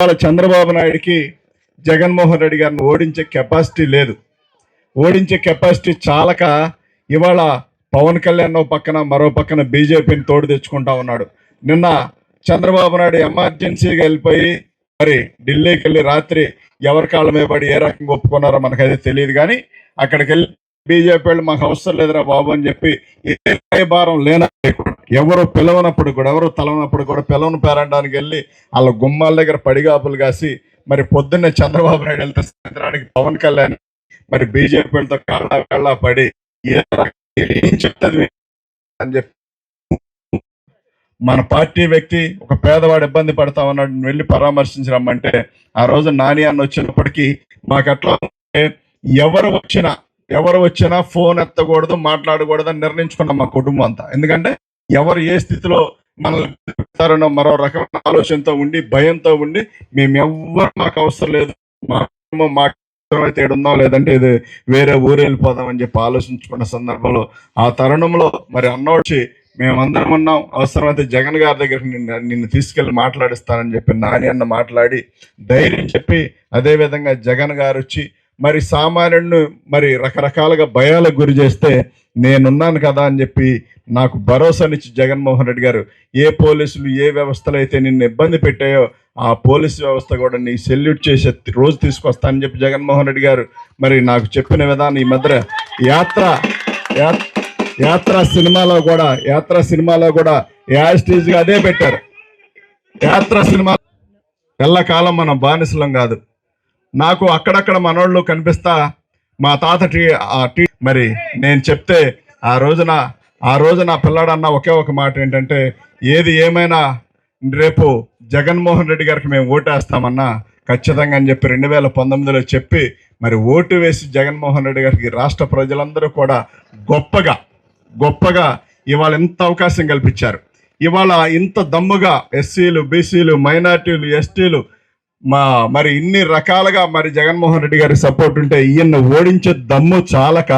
ఇవాళ చంద్రబాబు నాయుడికి జగన్మోహన్ రెడ్డి గారిని ఓడించే కెపాసిటీ లేదు. ఓడించే కెపాసిటీ చాలక ఇవాళ పవన్ కళ్యాణ్ పక్కన మరో పక్కన బీజేపీని తోడు తెచ్చుకుంటా ఉన్నాడు. నిన్న చంద్రబాబు నాయుడు ఎమర్జెన్సీగా వెళ్ళిపోయి మరి ఢిల్లీకి వెళ్ళి రాత్రి ఎవరి కాళ్ళ మీద పడి ఏ రకంగా ఒప్పుకున్నారో మనకైతే తెలియదు కానీ అక్కడికి వెళ్ళి బీజేపీ వాళ్ళు మాకు అవసరం లేదురా బాబు అని చెప్పి ఏ భారం లేన ఎవరు పిలవనప్పుడు కూడా ఎవరు తలవనప్పుడు కూడా పిలవని పేరడానికి వెళ్ళి వాళ్ళ గుమ్మాల దగ్గర పడిగాపులు కాసి మరి పొద్దున్నే చంద్రబాబు నాయుడు వెళ్తే సాయంత్రానికి పవన్ కళ్యాణ్ మరి బీజేపీతో కళ్ళ కళ్ళ పడి ఏం చెప్తుంది? అని చెప్పి మన పార్టీ వ్యక్తి ఒక పేదవాడు ఇబ్బంది పడతా ఉన్నాడు వెళ్ళి పరామర్శించి రమ్మంటే ఆ రోజు నాని అన్న వచ్చినప్పటికీ మాకు అట్లా ఎవరు వచ్చినా ఎవరు వచ్చినా ఫోన్ ఎత్తకూడదు మాట్లాడకూడదు అని నిర్ణయించుకున్నాం మా కుటుంబం అంతా. ఎందుకంటే ఎవరు ఏ స్థితిలో మనల్ని మరో రకమైన ఆలోచనతో ఉండి భయంతో ఉండి మేము ఎవ్వరు మాకు అవసరం లేదు. మా కుటుంబం మాకు అవసరమైతే ఏడుందాం లేదంటే ఇది వేరే ఊరు వెళ్ళిపోదాం అని చెప్పి ఆలోచించుకున్న సందర్భంలో ఆ తరుణంలో మరి అన్నోడ్చి మేమందరం ఉన్నాం. అవసరమైతే జగన్ గారి దగ్గరికి నిన్ను నిన్ను తీసుకెళ్ళి మాట్లాడిస్తానని చెప్పి నాని అన్న మాట్లాడి ధైర్యం చెప్పి అదే విధంగా జగన్ గారు వచ్చి మరి సామాన్యుడిని మరి రకరకాలుగా భయాలకు గురి చేస్తే నేనున్నాను కదా అని చెప్పి నాకు భరోసానిచ్చి జగన్మోహన్ రెడ్డి గారు ఏ పోలీసులు ఏ వ్యవస్థలు అయితే నిన్ను ఇబ్బంది పెట్టాయో ఆ పోలీసు వ్యవస్థ కూడా నీ సెల్యూట్ చేసే రోజు తీసుకొస్తానని చెప్పి జగన్మోహన్ రెడ్డి గారు మరి నాకు చెప్పిన విధానం ఈ మధ్య యాత్ర యాత్ర సినిమాలో కూడా యాత్ర సినిమాలో కూడా యాస్టీజ్గా అదే పెట్టారు. యాత్ర సినిమా ఎల్లకాలం మనం బానిసలం కాదు. నాకు అక్కడక్కడ మనోళ్ళు కనిపిస్తా మా తాత టీ టీ మరి నేను చెప్తే ఆ రోజున ఆ రోజు నా పిల్లాడన్న ఒకే ఒక మాట ఏంటంటే ఏది ఏమైనా రేపు జగన్మోహన్ రెడ్డి గారికి మేము ఓటేస్తామన్నా ఖచ్చితంగా అని చెప్పి రెండు వేల పంతొమ్మిదిలో చెప్పి మరి ఓటు వేసి జగన్మోహన్ రెడ్డి గారికి రాష్ట్ర ప్రజలందరూ కూడా గొప్పగా గొప్పగా ఇవాళ ఎంత అవకాశం కల్పించారు. ఇవాళ ఇంత దమ్ముగా ఎస్సీలు బీసీలు మైనార్టీలు ఎస్టీలు మా మరి ఇన్ని రకాలుగా మరి జగన్మోహన్ రెడ్డి గారికి సపోర్ట్ ఉంటే ఈయన్ని ఓడించే దమ్ము చాలక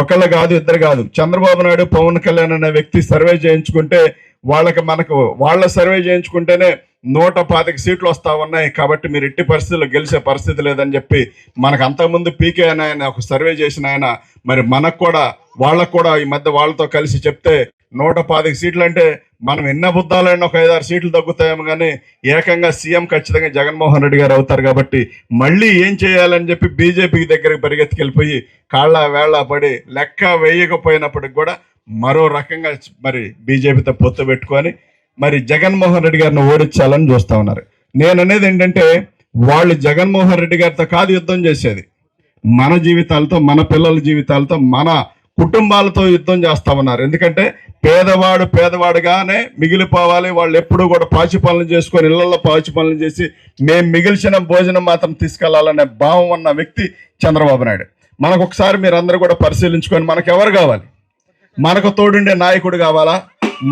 ఒకళ్ళు కాదు ఇద్దరు కాదు. చంద్రబాబు నాయుడు పవన్ కళ్యాణ్ అనే వ్యక్తి సర్వే చేయించుకుంటే వాళ్ళకి మనకు వాళ్ళ సర్వే చేయించుకుంటేనే నూట పాతిక సీట్లు వస్తా ఉన్నాయి. కాబట్టి మీరు ఎట్టి పరిస్థితుల్లో గెలిచే పరిస్థితి లేదని చెప్పి మనకు అంతకుముందు పీకే అని ఆయన ఒక సర్వే చేసిన ఆయన మరి మనకు కూడా వాళ్ళకు కూడా ఈ మధ్య వాళ్ళతో కలిసి చెప్తే నూట పాతిక సీట్లు అంటే మనం ఎన్న బుద్ధాలైనా ఒక ఐదారు సీట్లు తగ్గుతాయేమో కానీ ఏకంగా సీఎం ఖచ్చితంగా జగన్మోహన్ రెడ్డి గారు అవుతారు కాబట్టి మళ్ళీ ఏం చేయాలని చెప్పి బీజేపీ దగ్గరికి పరిగెత్తుకెళ్ళిపోయి కాళ్ళ వేళ్ళ పడి లెక్క వేయకపోయినప్పటికి కూడా మరో రకంగా మరి బీజేపీతో పొత్తు పెట్టుకొని మరి జగన్మోహన్ రెడ్డి గారిని ఓడించాలని చూస్తూ ఉన్నారు. నేను అనేది ఏంటంటే వాళ్ళు జగన్మోహన్ రెడ్డి గారితో కాదు యుద్ధం చేసేది. మన జీవితాలతో మన పిల్లల జీవితాలతో మన కుటుంబాలతో యుద్ధం చేస్తా ఉన్నారు ఎందుకంటే పేదవాడు పేదవాడుగానే మిగిలిపోవాలి. వాళ్ళు ఎప్పుడూ కూడా పాచి పనులు చేసుకొని ఇళ్ళలో పాచి పనులు చేసి మేము మిగిల్చిన భోజనం మాత్రం తీసుకెళ్ళాలనే భావం ఉన్న వ్యక్తి చంద్రబాబు నాయుడు. మనకు ఒకసారి మీరందరూ కూడా పరిశీలించుకొని మనకు ఎవరు కావాలి? మనకు తోడుండే నాయకుడు కావాలా?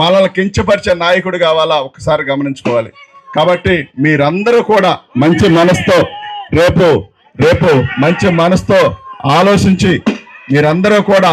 మనల్ని కించపరిచే నాయకుడు కావాలా? ఒకసారి గమనించుకోవాలి. కాబట్టి మీరందరూ కూడా మంచి మనసుతో రేపు రేపు మంచి మనసుతో ఆలోచించి మీరందరూ కూడా